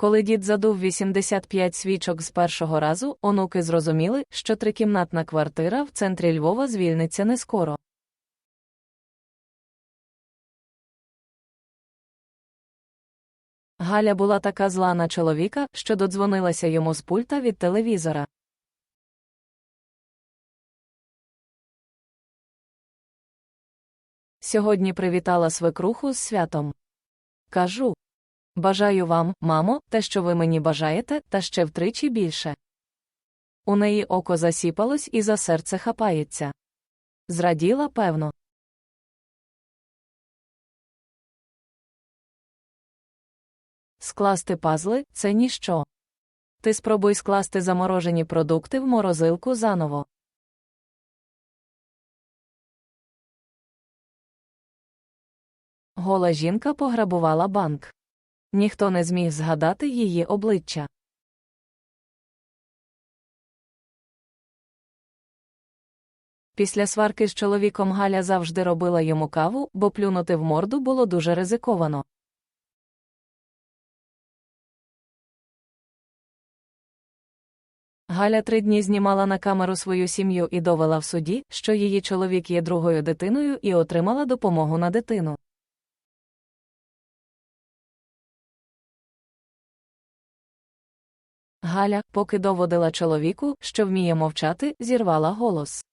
Коли дід задув 85 свічок з першого разу, онуки зрозуміли, що трикімнатна квартира в центрі Львова звільниться не скоро. Галя була така зла на чоловіка, що додзвонилася йому з пульта від телевізора. Сьогодні привітала свекруху з святом. Кажу. Бажаю вам, мамо, те, що ви мені бажаєте, та ще втричі більше. У неї око засіпалось і за серце хапається. Зраділа, певно. Скласти пазли це ніщо. Ти спробуй скласти заморожені продукти в морозилку заново. Гола жінка пограбувала банк. Ніхто не зміг згадати її обличчя. Після сварки з чоловіком Галя завжди робила йому каву, бо плюнути в морду було дуже ризиковано. Галя три дні знімала на камеру свою сім'ю і довела в суді, що її чоловік є другою дитиною і отримала допомогу на дитину. Галя, поки доводила чоловіку, що вміє мовчати, зірвала голос.